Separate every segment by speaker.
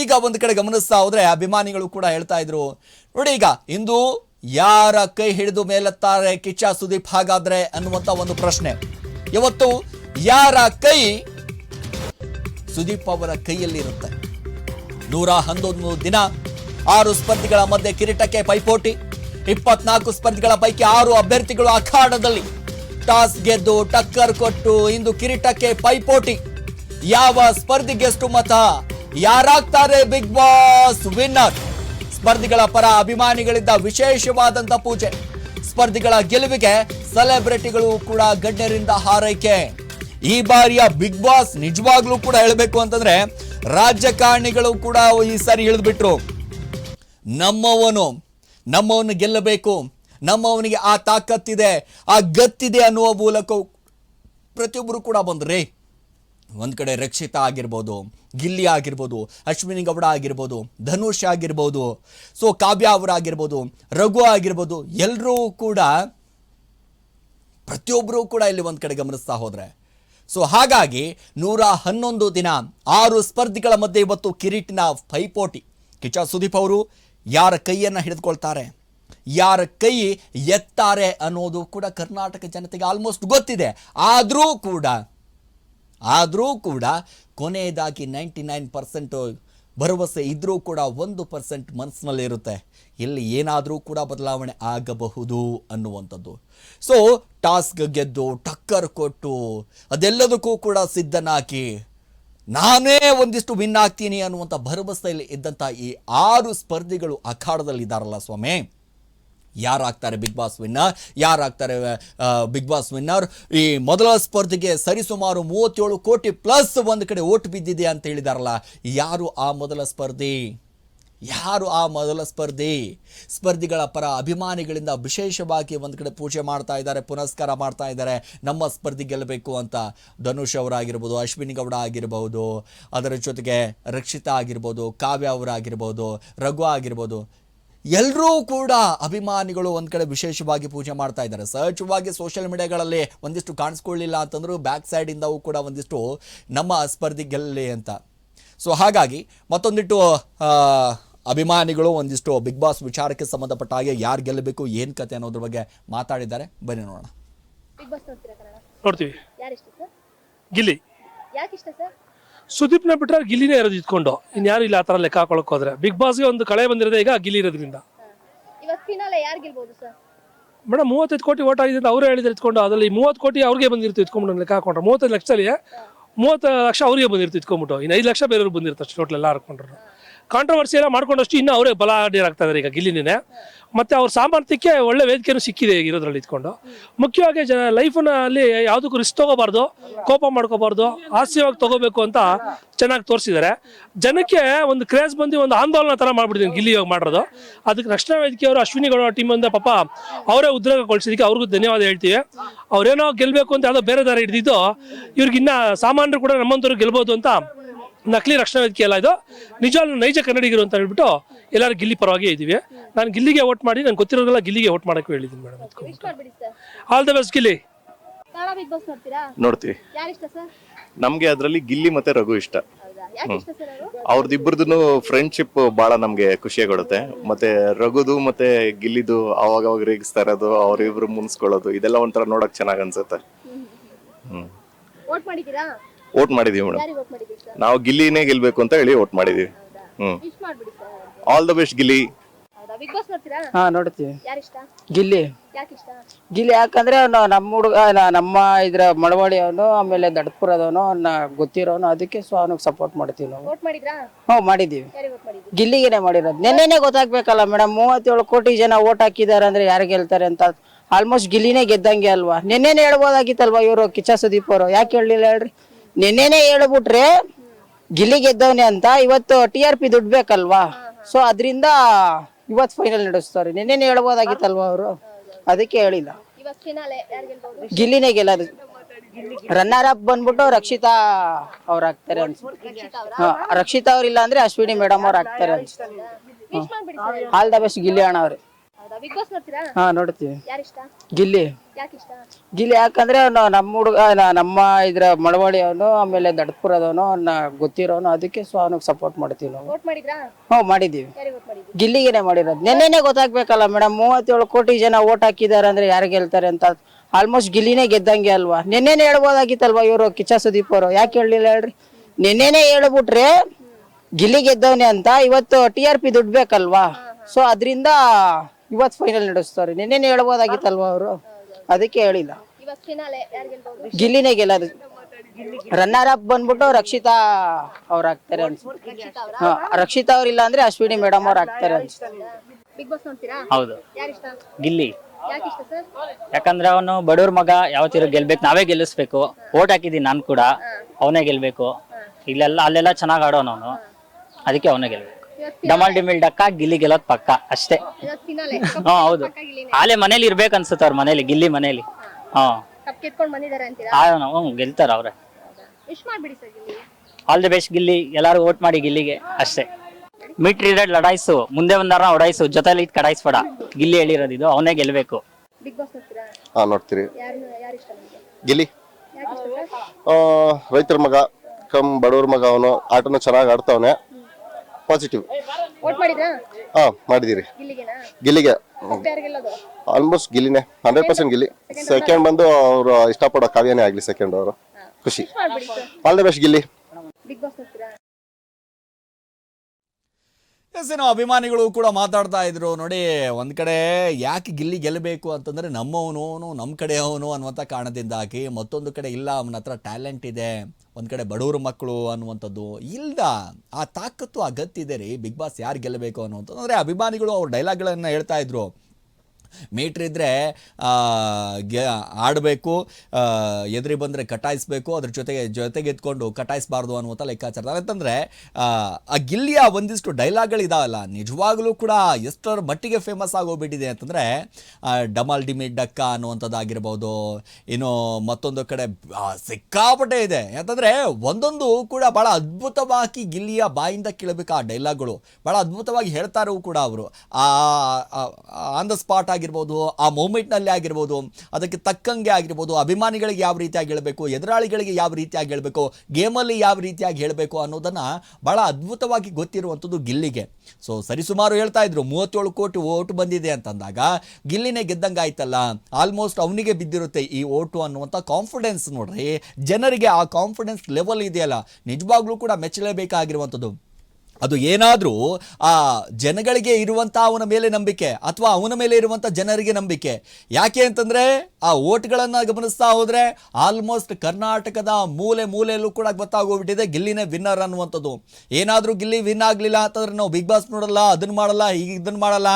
Speaker 1: ಈಗ ಒಂದು ಕಡೆ ಗಮನಿಸ್ತಾ ಹೋದ್ರೆ ಅಭಿಮಾನಿಗಳು ಕೂಡ ಹೇಳ್ತಾ ಇದ್ರು. ನೋಡಿ ಈಗ ಇಂದು ಯಾರ ಕೈ ಹಿಡಿದು ಮೇಲೆತ್ತಾರೆ ಕಿಚ್ಚ ಸುದೀಪ್ ಹಾಗಾದ್ರೆ ಅನ್ನುವಂತ ಒಂದು ಪ್ರಶ್ನೆ. ಇವತ್ತು ಯಾರ ಕೈ ಸುದೀಪ್ ಅವರ ಕೈಯಲ್ಲಿರುತ್ತೆ? ನೂರ ಹನ್ನೊಂದು ದಿನ, ಆರು ಸ್ಪರ್ಧಿಗಳ ಮಧ್ಯೆ ಕಿರೀಟಕ್ಕೆ ಪೈಪೋಟಿ, ಇಪ್ಪತ್ನಾಲ್ಕು ಸ್ಪರ್ಧಿಗಳ ಪೈಕಿ ಆರು ಅಭ್ಯರ್ಥಿಗಳು ಅಖಾಡದಲ್ಲಿ. ಟಾಸ್ ಗೆದ್ದು ಟಕ್ಕರ್ ಕೊಟ್ಟು ಇಂದು ಕಿರೀಟಕ್ಕೆ ಪೈಪೋಟಿ. ಯಾವ ಸ್ಪರ್ಧಿಗೆಷ್ಟು ಮತ? ಯಾರಾಗ್ತಾರೆ ಬಿಗ್ ಬಾಸ್ ವಿನ್ನರ್? ಸ್ಪರ್ಧಿಗಳ ಪರ ಅಭಿಮಾನಿಗಳಿಂದ ವಿಶೇಷವಾದಂತ ಪೂಜೆ. ಸ್ಪರ್ಧಿಗಳ ಗೆಲುವಿಗೆ ಸೆಲೆಬ್ರಿಟಿಗಳು ಕೂಡ ಗಣ್ಯರಿಂದ ಹಾರೈಕೆ. ಈ ಬಾರಿಯ ಬಿಗ್ ಬಾಸ್ ನಿಜವಾಗ್ಲೂ ಕೂಡ ಹೇಳಬೇಕು ಅಂತಂದ್ರೆ ರಾಜಕಾರಣಿಗಳು ಕೂಡ ಈ ಸಾರಿ ಇಳಿದ್ಬಿಟ್ರು ನಮ್ಮವನು ನಮ್ಮವನು ಗೆಲ್ಲಬೇಕು, ನಮ್ಮವನಿಗೆ ಆ ತಾಕತ್ತಿದೆ, ಆ ಗತ್ತಿದೆ ಅನ್ನುವ ಮೂಲಕ ಪ್ರತಿಯೊಬ್ಬರು ಕೂಡ ಬಂದ್ರಿ. ಒಂದ್ ಕಡೆ ರಕ್ಷಿತಾ ಆಗಿರ್ಬೋದು, ಗಿಲ್ಲಿ ಆಗಿರ್ಬೋದು, ಅಶ್ವಿನಿ ಗೌಡ ಆಗಿರ್ಬೋದು, ಧನುಷ್ ಆಗಿರ್ಬೋದು, ಸೊ ಕಾವ್ಯ ಅವರಾಗಿರ್ಬೋದು, ರಘು ಆಗಿರ್ಬೋದು ಎಲ್ಲರೂ ಕೂಡ ಪ್ರತಿಯೊಬ್ಬರೂ ಕೂಡ ಇಲ್ಲಿ ಒಂದು ಕಡೆ ಗಮನಿಸ್ತಾ ಹೋದರೆ. ಸೊ ಹಾಗಾಗಿ ನೂರ ಹನ್ನೊಂದು ದಿನ ಆರು ಸ್ಪರ್ಧಿಗಳ ಮಧ್ಯೆ ಇವತ್ತು ಕಿರೀಟಿನ ಪೈಪೋಟಿ. ಕಿಚ ಸುದೀಪ್ ಅವರು ಯಾರ ಕೈಯನ್ನು ಹಿಡಿದುಕೊಳ್ತಾರೆ? ಯಾರ ಕೈ ಎತ್ತಾರೆ ಅನ್ನೋದು ಕೂಡ ಕರ್ನಾಟಕ ಜನತೆಗೆ ಆಲ್ಮೋಸ್ಟ್ ಗೊತ್ತಿದೆ. ಆದರೂ ಕೂಡ ಆದರೂ ಕೂಡ ಕೊನೆಯದಾಗಿ ನೈಂಟಿ ನೈನ್ ಪರ್ಸೆಂಟು ಭರವಸೆ ಇದ್ದರೂ ಕೂಡ ಒಂದು ಪರ್ಸೆಂಟ್ ಮನಸ್ಸಿನಲ್ಲಿರುತ್ತೆ ಇಲ್ಲಿ ಏನಾದರೂ ಕೂಡ ಬದಲಾವಣೆ ಆಗಬಹುದು ಅನ್ನುವಂಥದ್ದು. ಸೊ ಟಾಸ್ಕ್ ಗೆದ್ದು, ಟಕ್ಕರ್ ಕೊಟ್ಟು, ಅದೆಲ್ಲದಕ್ಕೂ ಕೂಡ ಸಿದ್ಧನಾಗಿ ನಾನೇ ಒಂದಿಷ್ಟು ವಿನ್ ಆಗ್ತೀನಿ ಅನ್ನುವಂಥ ಭರವಸೆಯಲ್ಲಿ ಇದ್ದಂಥ ಈ ಆರು ಸ್ಪರ್ಧಿಗಳು ಅಖಾಡದಲ್ಲಿದ್ದಾರಲ್ಲ ಸ್ವಾಮಿ. ಯಾರಾಗ್ತಾರೆ ಬಿಗ್ ಬಾಸ್ ವಿನ್ನರ್ ಯಾರಾಗ್ತಾರೆ ಬಿಗ್ ಬಾಸ್ ವಿನ್ನರ್ ಈ ಮೊದಲ ಸ್ಪರ್ಧೆಗೆ ಸರಿಸುಮಾರು ಮೂವತ್ತೇಳು ಕೋಟಿ ಪ್ಲಸ್ ಒಂದು ಕಡೆ ಓಟ್ ಬಿದ್ದಿದೆ ಅಂತ ಹೇಳಿದಾರಲ್ಲ, ಯಾರು ಆ ಮೊದಲ ಸ್ಪರ್ಧಿ? ಯಾರು ಆ ಮೊದಲ ಸ್ಪರ್ಧಿ? ಸ್ಪರ್ಧಿಗಳ ಪರ ಅಭಿಮಾನಿಗಳಿಂದ ವಿಶೇಷವಾಗಿ ಒಂದು ಕಡೆ ಪೂಜೆ ಮಾಡ್ತಾ ಇದ್ದಾರೆ, ಪುನಸ್ಕಾರ ಮಾಡ್ತಾ ಇದ್ದಾರೆ. ನಮ್ಮ ಸ್ಪರ್ಧಿ ಗೆಲ್ಲಬೇಕು ಅಂತ ಧನುಷ್ ಅವರಾಗಿರ್ಬೋದು, ಅಶ್ವಿನಿ ಗೌಡ ಆಗಿರ್ಬೋದು, ಅದರ ಜೊತೆಗೆ ರಕ್ಷಿತಾ ಆಗಿರ್ಬೋದು, ಕಾವ್ಯ ಅವರಾಗಿರ್ಬೋದು, ರಘು ಆಗಿರ್ಬೋದು ಎಲ್ಲರೂ ಕೂಡ ಅಭಿಮಾನಿಗಳು ಒಂದು ಕಡೆ ವಿಶೇಷವಾಗಿ ಪೂಜೆ ಮಾಡ್ತಾ ಇದ್ದಾರೆ. ಸಹಜವಾಗಿ ಸೋಷಿಯಲ್ ಮೀಡಿಯಾಗಳಲ್ಲಿ ಒಂದಿಷ್ಟು ಕಾಣಿಸ್ಕೊಳ್ಳಿಲ್ಲ ಅಂತಂದ್ರು ಬ್ಯಾಕ್ ಸೈಡಿಂದವೂ ಕೂಡ ಒಂದಿಷ್ಟು ನಮ್ಮ ಸ್ಪರ್ಧಿ ಗೆಲ್ಲಲಿ ಅಂತ. ಸೊ ಹಾಗಾಗಿ ಮತ್ತೊಂದಿಟ್ಟು ಅಭಿಮಾನಿಗಳು ಒಂದಿಷ್ಟು ಬಿಗ್ ಬಾಸ್ ವಿಚಾರಕ್ಕೆ ಸಂಬಂಧಪಟ್ಟ ಹಾಗೆ ಯಾರು ಗೆಲ್ಲಬೇಕು ಏನು ಕತೆ ಅನ್ನೋದ್ರ ಬಗ್ಗೆ ಮಾತಾಡಿದ್ದಾರೆ. ಬನ್ನಿ ನೋಡೋಣ.
Speaker 2: ಬಿಗ್ ಬಾಸ್ ನೋಡ್ತೀರಾ ಕನ್ನಡ?
Speaker 3: ನೋಡ್ತೀವಿ. ಗಿಲ್ಲಿ.
Speaker 2: ಯಾಕೆ ಇಷ್ಟ ಸರ್?
Speaker 3: ಸುದೀಪ್ನ ಬಿಟ್ರೆ ಗಿಲ್ಲಿನೇ ಇರೋದು ಇದ್ಕೊಂಡು. ಇನ್ಯಾರು ಇಲ್ಲ ಆ ಥರ ಲೆಕ್ಕ ಹಾಕೊಳಕ್ ಹೋದ್ರೆ? ಬಿಗ್ ಬಾಸ್ಗೆ ಒಂದು ಕಳೆ ಬಂದಿರೋದೇ ಈಗ ಗಿಲ್ಲಿ ಇರೋದ್ರಿಂದ.
Speaker 2: ಇವತ್ತು ಫಿನಾಲೆ ಯಾರು ಗೆಲ್ಬೋದು ಸರ್
Speaker 3: ಮೇಡಮ್ ಮೂವತ್ತೈದು ಕೋಟಿ ಓಟ್ ಆಗಿದೆ ಅಂತ ಅವರೇ ಹೇಳಿದ್ರೆ ಇಟ್ಕೊಂಡು ಅದರಲ್ಲಿ ಮೂವತ್ತು ಕೋಟಿ ಅವ್ರಿಗೆ ಬಂದಿರ್ತು ಇಟ್ಕೊಂಡು ಲೆಕ್ಕ ಹಾಕೊಂಡ್ರೆ. ಮೂವತ್ತೈದು ಲಕ್ಷದಲ್ಲಿ ಮೂವತ್ತು ಲಕ್ಷ ಅವ್ರಿಗೆ ಬಂದಿರ್ತು ಇಟ್ಕೊಂಡ್ಬಿಟ್ಟು ಇನ್ನು ಐದು ಲಕ್ಷ ಬೇರೆಯವ್ರಿಗೆ ಬಂದಿರ್ತಾರೆ ಟೋಟಲ್ ಎಲ್ಲ ಹಾಕೊಂಡ್ರು. ಕಾಂಟ್ರವರ್ಸಿ ಎಲ್ಲ ಮಾಡ್ಕೊಂಡಷ್ಟು ಇನ್ನೂ ಅವರೇ ಬಲ ಆಗ್ತಾ ಇದ್ದಾರೆ ಈಗ ಗಿಲ್ಲಿನೇ ಮತ್ತೆ ಅವ್ರ ಸಾಮರ್ಥ್ಯಕ್ಕೆ ಒಳ್ಳೆ ವೇದಿಕೆನೂ ಸಿಕ್ಕಿದೆ ಇರೋದ್ರಲ್ಲಿ ಇದ್ಕೊಂಡು. ಮುಖ್ಯವಾಗಿ ಜನ ಅಲ್ಲಿ ಯಾವುದಕ್ಕೂ ರಿಸ್ಕ್ ತಗೋಬಾರ್ದು, ಕೋಪ ಮಾಡ್ಕೋಬಾರ್ದು, ಹಾಸ್ಯವಾಗಿ ತಗೋಬೇಕು ಅಂತ ಚೆನ್ನಾಗಿ ತೋರಿಸಿದ್ದಾರೆ. ಜನಕ್ಕೆ ಒಂದು ಕ್ರೇಜ್ ಬಂದು ಒಂದು ಆಂದೋಲನ ಥರ ಮಾಡ್ಬಿಟ್ಟಿದ್ದೀನಿ ಗಿಲ್ಲಿ ಇವಾಗ ಮಾಡಿರೋದು. ಅದಕ್ಕೆ ರಕ್ಷಣಾ ವೇದಿಕೆಯವರು ಅಶ್ವಿನಿ ಗೌಡ ಟೀಮ್ ಅಂದ ಪಾಪ ಅವರೇ ಉದ್ಯೋಗಗೊಳಿಸಿದಕ್ಕೆ ಅವ್ರಿಗೂ ಧನ್ಯವಾದ ಹೇಳ್ತೀವಿ. ಅವರೇನೋ ಗೆಲ್ಬೇಕು ಅಂತ ಯಾವುದೋ ಬೇರೆ ದಾರ ಹಿಡಿದಿದ್ದು, ಇವ್ರಿಗಿನ್ನ ಸಾಮಾನ್ಯರು ಕೂಡ ನಮ್ಮಂತವ್ರು ಗೆಲ್ಬೋದು ಅಂತ ನಕಲಿ ರಕ್ಷಣಾ ವೇದಿಕೆ ಎಲ್ಲ ಇದು. ನಿಜವಾಗ್ಲೂ ನೈಜ ಕನ್ನಡಿಗರು ಅಂತ ಹೇಳ್ಬಿಟ್ಟು ಎಲ್ಲರೂ ಗಿಲ್ಲಿ ಪರವಾಗಿ ಇದ್ದೀವಿ. ನಾನು ಗಿಲ್ಲಿಗೆ ವೋಟ್ ಮಾಡಿ ನನ್ಗೆ ಗೊತ್ತಿರೋದೆಲ್ಲ ಗಿಲ್ಲಿಗೆ ವೋಟ್ ಮಾಡಕ್ಕೆ ಹೇಳಿದ್ದೀನಿ madam. All the best Gilli.
Speaker 4: ನೋಡ್ತೀವಿ. ನಮಗೆ ಅದರಲ್ಲಿ ಗಿಲ್ಲಿ ಮತ್ತೆ ರಘು ಇಷ್ಟ.
Speaker 2: ಅವ್ರದ್ದು ಯಾಕೆ ಇಷ್ಟ ಸರ್ ಅವರು?
Speaker 4: ಅವ್ರದಿಬ್ಬರದು ಫ್ರೆಂಡ್ಶಿಪ್ ಬಹಳ ನಮ್ಗೆ ಖುಷಿ ಕೊಡುತ್ತೆ ಮತ್ತೆ ರಘುದು ಮತ್ತೆ ಗಿಲ್ಲಿದು ಅವಾಗ ಅವಾಗ ರೇಗಿಸ್ತಾ ಇರೋದು ಅವ್ರಿಬ್ರು ಮುನ್ಸ್ಕೊಳ್ಳೋದು ಇದೆಲ್ಲ ಒಂಥರ ನೋಡಕ್ ಚೆನ್ನಾಗ್ ಅನ್ಸುತ್ತೆ. ಹ್ಮ್.
Speaker 2: ವೋಟ್
Speaker 4: ಮಾಡಿದೀವಿ ಮೇಡಮ್.
Speaker 2: ವೋಟ್
Speaker 4: ನಾವು ಗಿಲ್ಲಿನೇ ಗೆಲ್ಬೇಕು ಅಂತ ಹೇಳಿ ಓಟ್ ಮಾಡಿದೀವಿ. ಹ್ಮ್.
Speaker 2: ವಿಶ್ ಮಾಡ್ಬಿಡಿ sir.
Speaker 4: All the best Gilli.
Speaker 5: ಹಾ ನೋಡ್ತೀವಿ. ಗಿಲ್ಲಿ.
Speaker 2: ಯಾಕೆ ಇಷ್ಟ
Speaker 5: ಗಿಲ್ಲಿ ಯಾಕಂದ್ರೆ ಅವ್ನು ನಮ್ಮ ಹುಡುಗ ನಮ್ಮ ಇದ್ರ ಮಳವಳ್ಳಿ ಅವನು ಆಮೇಲೆ ದಡ್ಪುರದವನು ಅವ್ನ ಗೊತ್ತಿರೋನು ಅದಕ್ಕೆ ಸೊ ಅವನಿಗೆ ಸಪೋರ್ಟ್ ಮಾಡ್ತೀವಿ ನಾವು.
Speaker 2: ವೋಟ್ ಮಾಡಿದ್ರಾ?
Speaker 5: ಹ್ಞೂ
Speaker 2: ವೋಟ್ ಮಾಡಿದ್ರಿ?
Speaker 5: ಗಿಲ್ಲಿಗೆನೆ ಮಾಡಿರೋದು. ನಿನ್ನೆನೆ ಗೊತ್ತಾಗ್ಬೇಕಲ್ಲ ಮೇಡಮ್ ಮೂವತ್ತೇಳು ಕೋಟಿ ಜನ ಓಟ್ ಹಾಕಿದ್ದಾರೆ ಅಂದ್ರೆ ಯಾರು ಗೆಲ್ತಾರೆ ಅಂತ. ಆಲ್ಮೋಸ್ಟ್ ಗಿಲ್ಲಿನೇ ಗೆದ್ದಂಗೆ ಅಲ್ವಾ? ನಿನ್ನೆನೆ ಹೇಳ್ಬೋದಾಗಿತ್ತಲ್ವಾ ಇವರು ಕಿಚ್ಚ ಸುದೀಪ್ ಅವರು? ಯಾಕೆ ಹೇಳಲಿಲ್ಲ ಹೇಳ್ರಿ? ನೆನ್ನೆನೆ ಹೇಳ್ಬಿಟ್ರೆ ಗಿಲ್ಲಿ ಗೆದ್ದವನೆ ಅಂತ ಇವತ್ತು ಟಿ ಆರ್ ಪಿ ದುಡ್ಡು ಬೇಕಲ್ವಾ? ಸೊ ಅದರಿಂದ ಇವತ್ತು ಫೈನಲ್ ನಡೆಸ್ತಾರೆ. ನಿನ್ನೆನೆ ಹೇಳ್ಬೋದಾಗಿತ್ತಲ್ವಾ ಅವರು? ಅದಕ್ಕೆ ಹೇಳಿಲ್ಲ. ಗಿಲ್ಲಿನೇ ಗೆಲ್ಲೋದು. ರನ್ನರ್ ಅಪ್ ಬಂದ್ಬಿಟ್ಟು ರಕ್ಷಿತಾ ಅವ್ರು ಆಗ್ತಾರೆ ಅನ್ಸುತ್ತೆ. ಹಾ, ರಕ್ಷಿತಾ ಅವ್ರು ಇಲ್ಲ ಅಂದ್ರೆ ಅಶ್ವಿನಿ ಮೇಡಮ್ ಅವ್ರು ಆಗ್ತಾರೆ ಅನ್ಸುತ್ತೆ. ಆಲ್ ದ ಬೆಸ್ಟ್ ಗಿಲ್ಲಿ ಅಣ್ಣ ಅವ್ರೆ.
Speaker 2: ಬಿಗ್ ಬಾಸ್ ನೋಡ್ತೀರಾ?
Speaker 5: ಹಾ ನೋಡ್ತೀವಿ. ಗಿಲ್ಲಿ.
Speaker 2: ಯಾಕೆ ಇಷ್ಟ
Speaker 5: ಗಿಲ್ಲಿ ಯಾಕಂದ್ರೆ ಅವ್ನು ನಮ್ಮ ಹುಡುಗ ನ- ನಮ್ಮ ಇದ್ರ ಮಳವಳ್ಳಿ ಅವನು ಆಮೇಲೆ ದಡ್ಪುರದವನು ಅವ್ನ ಗೊತ್ತಿರೋನು ಅದಕ್ಕೆ ಸೊ ಅವನಿಗೆ ಸಪೋರ್ಟ್ ಮಾಡ್ತೀವಿ ನಾವು.
Speaker 2: ವೋಟ್ ಮಾಡಿದ್ರಾ?
Speaker 5: ಹ್ಞೂ ಮಾಡಿದ್ದೀವಿ.
Speaker 2: ಯಾರಿಗೆ ವೋಟ್ ಮಾಡಿದ್ರಿ?
Speaker 5: ಗಿಲ್ಲಿಗೆನೆ ಮಾಡಿರೋದು. ನಿನ್ನೆನೆ ಗೊತ್ತಾಗ್ಬೇಕಲ್ಲ ಮೇಡಮ್ ಮೂವತ್ತೇಳು ಕೋಟಿ ಜನ ಓಟ್ ಹಾಕಿದ್ದಾರೆ ಅಂದ್ರೆ ಯಾರು ಗೆಲ್ತಾರೆ ಅಂತ. ಆಲ್ಮೋಸ್ಟ್ ಗಿಲ್ಲಿನೇ ಗೆದ್ದಂಗೆ ಅಲ್ವಾ? ನಿನ್ನೆ ಹೇಳ್ಬೋದಾಗಿತ್ತಲ್ವಾ ಇವರು ಕಿಚ್ಚ ಸುದೀಪ್ ಅವರು? ಯಾಕೆ ಹೇಳಲಿಲ್ಲ ಹೇಳ್ರಿ? ನಿನ್ನೆನೆ ಹೇಳ್ಬಿಟ್ರೆ ಗಿಲ್ಲಿ ಗೆದ್ದವನೆ ಅಂತ ಇವತ್ತು ಟಿ ಆರ್ ಪಿ ದುಡ್ಡು ಬೇಕಲ್ವಾ? ಸೊ ಅದರಿಂದ ಇವತ್ತು ಫೈನಲ್ ನಡೆಸ್ತಾರೆ ನಿನ್ನೆ ಹೇಳ್ಬೋದಾಗಿತ್ತಲ್ವಾ ಅವರು? ಅದಕ್ಕೆ ಹೇಳಿಲ್ಲ.
Speaker 2: ಫಿನಾಲೆ ಯಾರು ಗೆಲ್ಬಹುದು
Speaker 5: ಗಿಲ್ಲಿನೇ ಗೆಲ್ಲೋದು. ರನ್ನರ್ ಅಪ್ ಬಂದ್ಬಿಟ್ಟು ರಕ್ಷಿತಾ ಅವ್ರು ಆಗ್ತಾರೆ ಅನ್ಸುತ್ತೆ
Speaker 2: ರಕ್ಷಿತಾ ಅವರ
Speaker 5: ಹಾ ರಕ್ಷಿತಾ ಅವ್ರಿಲ್ಲ ಅಂದ್ರೆ ಅಶ್ವಿನಿ ಮೇಡಮ್ ಅವ್ರು ಆಗ್ತಾರೆ ಅನ್ಸುತ್ತೆ
Speaker 2: ಬಿಗ್ ಬಾಸ್ ನೋಡ್ತೀರಾ?
Speaker 6: ಹೌದು.
Speaker 2: ಯಾರು ಇಷ್ಟ?
Speaker 6: ಗಿಲ್ಲಿ.
Speaker 2: ಯಾಕೆ ಇಷ್ಟ ಸರ್?
Speaker 6: ಯಾಕಂದ್ರೆ ಅವನು ಬಡವ್ರ ಮಗ ಯಾವತ್ತಿರೋ ಗೆಲ್ಬೇಕು. ನಾವೇ ಗೆಲ್ಲಿಸ್ಬೇಕು. ಓಟ್ ಹಾಕಿದೀನಿ ನಾನು ಕೂಡ. ಅವನೇ ಗೆಲ್ಬೇಕು. ಇಲ್ಲೆಲ್ಲ ಅಲ್ಲೆಲ್ಲ ಚೆನ್ನಾಗಿ ಆಡೋನು ಅವನು. ಅದಕ್ಕೆ ಅವನೇ ಗೆಲ್ಬೇಕು. ಡಮಲ್ ಡಿಮಿಲ್ ಡಕ್ಕ ಗಿಲ್ಲಿ ಗೆಲ್ಲೋದ್ ಪಕ್ಕ ಅಷ್ಟೇ.
Speaker 2: ಫಿನಾಲೆ
Speaker 6: ಹಾ ಹೌದು. ಆಲೆ ಮನೇಲಿ ಇರ್ಬೇಕು ಅನ್ಸುತ್ತೆ ಅವ್ರ ಮನೇಲಿ ಗಿಲ್ಲಿ ಮನೇಲಿ. ಹಾ.
Speaker 2: ಕಪ್ ಕಿತ್ಕೊಂಡು ಬಂದಿದ್ದಾರೆ ಅಂತೀರಾ?
Speaker 6: ಆ ಹ್ಞೂ ಗೆಲ್ತಾರ ಅವ್ರೆ.
Speaker 2: ವಿಶ್ ಮಾಡ್ಬಿಡಿ sir Gilli.
Speaker 6: All the best Gilli ಎಲ್ಲಾರು ಓಟ್ ಮಾಡಿ ಗಿಲ್ಲಿಗೆ ಅಷ್ಟೇ. ಮಿಟ್ ರೀಡೆಡ್ ಲಡಾಯಿಸು ಮುಂದೆ ಒಂದಾರ ಒಡಾಯಿಸು ಜೊತೆಲಿ ಕಡಾಯಿಸಬೇಡ ಕಡಾಯಿಸ್ಬೇಡ ಗಿಲ್ಲಿ ಹೇಳಿರೋದು ಇದು ಅವನೇ ಗೆಲ್ಬೇಕು.
Speaker 2: ಬಿಗ್ ಬಾಸ್ ನೋಡ್ತೀರಾ?
Speaker 7: ಹಾ ನೋಡ್ತೀರಿ.
Speaker 2: ಯಾರು ಯಾರು ಇಷ್ಟ ನಿಮಗೆ?
Speaker 7: ಗಿಲ್ಲಿ.
Speaker 2: ಯಾಕೆ ಇಷ್ಟ ಸರ್?
Speaker 7: ರೈತರ ಮಗ ಕಮ್ ಬಡವ್ರ ಮಗ ಅವನು ಆಟನು ಚೆನ್ನಾಗಿ ಆಡ್ತಾವನೆ. ಪಾಸಿಟಿವ್
Speaker 2: ವೋಟ್ ಮಾಡಿದ್ರಾ?
Speaker 7: ಹಾ ಮಾಡಿದಿರಿ
Speaker 2: ಗಿಲ್ಲಿಗೆನಾ?
Speaker 7: ಗಿಲ್ಲಿಗೆ.
Speaker 2: ಗೆಲ್ಲೋದು
Speaker 7: almost ಗಿಲ್ಲಿನೇ. Hundred percent Gilli. Second ಬಂದು ಅವರು ಇಷ್ಟಪಡೋ ಕಾವ್ಯನೇ ಆಗ್ಲಿ ಸೆಕೆಂಡ್ ಅವರು. ಖುಷಿ.
Speaker 2: ಮಾಡ್ಬಿಡಿ sir.
Speaker 7: All the best Gilli.
Speaker 2: Bigg Boss
Speaker 1: S, ಏನೋ ಅಭಿಮಾನಿಗಳು ಕೂಡ ಮಾತಾಡ್ತಾ ಇದ್ರು. ನೋಡಿ, ಒಂದು ಕಡೆ ಯಾಕೆ ಗಿಲ್ಲಿ ಗೆಲ್ಲಬೇಕು ಅಂತಂದರೆ ನಮ್ಮವನು ನಮ್ಮ ಕಡೆ ಅವನು ಅನ್ನುವಂಥ ಕಾರಣದಿಂದಾಗಿ ಮತ್ತೊಂದು ಕಡೆ ಇಲ್ಲ, ಅವನ ಹತ್ರ ಟ್ಯಾಲೆಂಟ್ ಇದೆ, ಒಂದು ಕಡೆ ಬಡವ್ರ ಮಕ್ಕಳು ಅನ್ನುವಂಥದ್ದು. ಇಲ್ದ ಆ ತಾಕತ್ತು, ಆ ಗತ್ತಿದೆ ರೀ, ಬಿಗ್ ಬಾಸ್ ಯಾರು ಗೆಲ್ಲಬೇಕು ಅನ್ನುವಂಥದ್ದು. ಅಂದರೆ ಅಭಿಮಾನಿಗಳು ಅವ್ರ ಡೈಲಾಗ್ಗಳನ್ನು ಹೇಳ್ತಾ ಇದ್ರು. ಮೀಟ್ರ್ ಇದ್ದರೆ ಆಡಬೇಕು ಎದುರಿ ಬಂದರೆ ಕಟಾಯಿಸ್ಬೇಕು, ಅದ್ರ ಜೊತೆಗೆ ಜೊತೆಗೆ ಎತ್ಕೊಂಡು ಕಟಾಯಿಸಬಾರ್ದು ಅನ್ನುವಂಥ ಲೆಕ್ಕಾಚಾರ. ಯಾಕಂತಂದರೆ ಆ ಗಿಲ್ಲಿಯ ಒಂದಿಷ್ಟು ಡೈಲಾಗ್ಗಳಿದಾವಲ್ಲ, ನಿಜವಾಗಲೂ ಕೂಡ ಎಷ್ಟರ ಮಟ್ಟಿಗೆ ಫೇಮಸ್ ಆಗೋಗ್ಬಿಟ್ಟಿದೆ ಅಂತಂದರೆ ಡಮಾಲ್ ಡಿಮಿ ಡಕ್ಕ ಅನ್ನುವಂಥದ್ದಾಗಿರ್ಬೋದು, ಇನ್ನು ಮತ್ತೊಂದು ಕಡೆ ಸಿಕ್ಕಾಪಟ್ಟೆ ಇದೆ. ಯಾಕಂದರೆ, ಒಂದೊಂದು ಕೂಡ ಭಾಳ ಅದ್ಭುತವಾಗಿ ಗಿಲ್ಲಿಯ ಬಾಯಿಂದ ಕೇಳಬೇಕು ಆ ಡೈಲಾಗ್ಗಳು. ಭಾಳ ಅದ್ಭುತವಾಗಿ ಹೇಳ್ತಾರೂ ಕೂಡ ಅವರು. ಆ ಆನ್ ದ ಸ್ಪಾಟ್ ಆಗಿರ್ಬೋದು, ಆ ಮೂಮೆಂಟ್ನಲ್ಲಿ ಆಗಿರ್ಬೋದು, ಅದಕ್ಕೆ ತಕ್ಕಂಗೆ ಆಗಿರ್ಬೋದು, ಅಭಿಮಾನಿಗಳಿಗೆ ಯಾವ ರೀತಿಯಾಗಿ ಹೇಳಬೇಕು, ಎದುರಾಳಿಗಳಿಗೆ ಯಾವ ರೀತಿಯಾಗಿ ಹೇಳಬೇಕು ಗೇಮಲ್ಲಿ ಯಾವ ರೀತಿಯಾಗಿ ಹೇಳಬೇಕು ಅನ್ನೋದನ್ನು ಭಾಳ ಅದ್ಭುತವಾಗಿ ಗೊತ್ತಿರುವಂಥದ್ದು ಗಿಲ್ಲಿಗೆ. ಸೊ ಸರಿಸುಮಾರು ಹೇಳ್ತಾ ಇದ್ರು, ಮೂವತ್ತೇಳು ಕೋಟಿ ಓಟು ಬಂದಿದೆ ಅಂತಂದಾಗ, ಗಿಲ್ಲಿನೇ ಗೆದ್ದಂಗೆ ಆಯ್ತಲ್ಲ ಆಲ್ಮೋಸ್ಟ್ ಅವನಿಗೆ ಬಿದ್ದಿರುತ್ತೆ ಈ ಓಟು ಅನ್ನುವಂಥ ಕಾನ್ಫಿಡೆನ್ಸ್ ನೋಡ್ರಿ, ಜನರಿಗೆ ಆ ಕಾನ್ಫಿಡೆನ್ಸ್ ಲೆವೆಲ್ ಇದೆಯಲ್ಲ, ನಿಜವಾಗ್ಲೂ ಕೂಡ ಮೆಚ್ಚಲೇಬೇಕಾಗಿರುವಂಥದ್ದು. ಅದು ಏನಾದರೂ ಆ ಜನಗಳಿಗೆ ಇರುವಂಥ ಅವನ ಮೇಲೆ ನಂಬಿಕೆ ಅಥವಾ ಅವನ ಮೇಲೆ ಇರುವಂಥ ಜನರಿಗೆ ನಂಬಿಕೆ. ಯಾಕೆ ಅಂತಂದರೆ ಆ ಓಟ್ಗಳನ್ನು ಗಮನಿಸ್ತಾ ಹೋದರೆ ಆಲ್ಮೋಸ್ಟ್ ಕರ್ನಾಟಕದ ಮೂಲೆ ಮೂಲೆಯಲ್ಲೂ ಕೂಡ ಗೊತ್ತಾಗೋಗ್ಬಿಟ್ಟಿದೆ ಗಿಲ್ಲಿನೇ ವಿನ್ನರ್ ಅನ್ನುವಂಥದ್ದು. ಏನಾದರೂ ಗಿಲ್ಲಿ ವಿನ್ ಆಗಲಿಲ್ಲ ಅಂತಂದ್ರೆ ನಾವು ಬಿಗ್ ಬಾಸ್ ನೋಡಲ್ಲ, ಅದನ್ನು ಮಾಡಲ್ಲ ಈಗ ಇದನ್ನು ಮಾಡಲ್ಲ.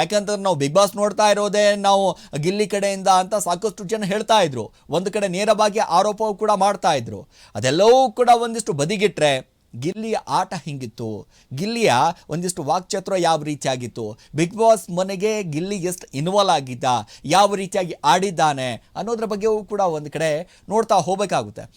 Speaker 1: ಯಾಕಂತಂದ್ರೆ ನಾವು ಬಿಗ್ ಬಾಸ್ ನೋಡ್ತಾ ಇರೋದೇ ನಾವು ಗಿಲ್ಲಿ ಕಡೆಯಿಂದ ಅಂತ ಸಾಕಷ್ಟು ಜನ ಹೇಳ್ತಾ ಇದ್ರು. ಒಂದು ಕಡೆ ನೇರವಾಗಿ ಆರೋಪವೂ ಕೂಡ ಮಾಡ್ತಾ ಇದ್ರು. ಅದೆಲ್ಲವೂ ಕೂಡ ಒಂದಿಷ್ಟು ಬದಿಗಿಟ್ರೆ ಗಿಲ್ಲಿಯ ಆಟ ಹಿಂಗಿತ್ತು. ಗಿಲ್ಲಿಯ ಒಂದಿಷ್ಟು ವಾಕ್ಚತ್ರ ಯಾವ ರೀತಿಯಾಗಿತ್ತು? ಬಿಗ್ ಬಾಸ್ ಮನೆಗೆ ಗಿಲ್ಲಿ ಎಷ್ಟು ಇನ್ವಾಲ್ವ್ ಆಗಿದ್ದ? ಯಾವ ರೀತಿಯಾಗಿ ಆಡಿದ್ದಾನೆ? ಅನ್ನೋದ್ರ ಬಗ್ಗೆಯೂ ಕೂಡ ಒಂದು ಕಡೆ ನೋಡ್ತಾ ಹೋಗಬೇಕಾಗುತ್ತೆ.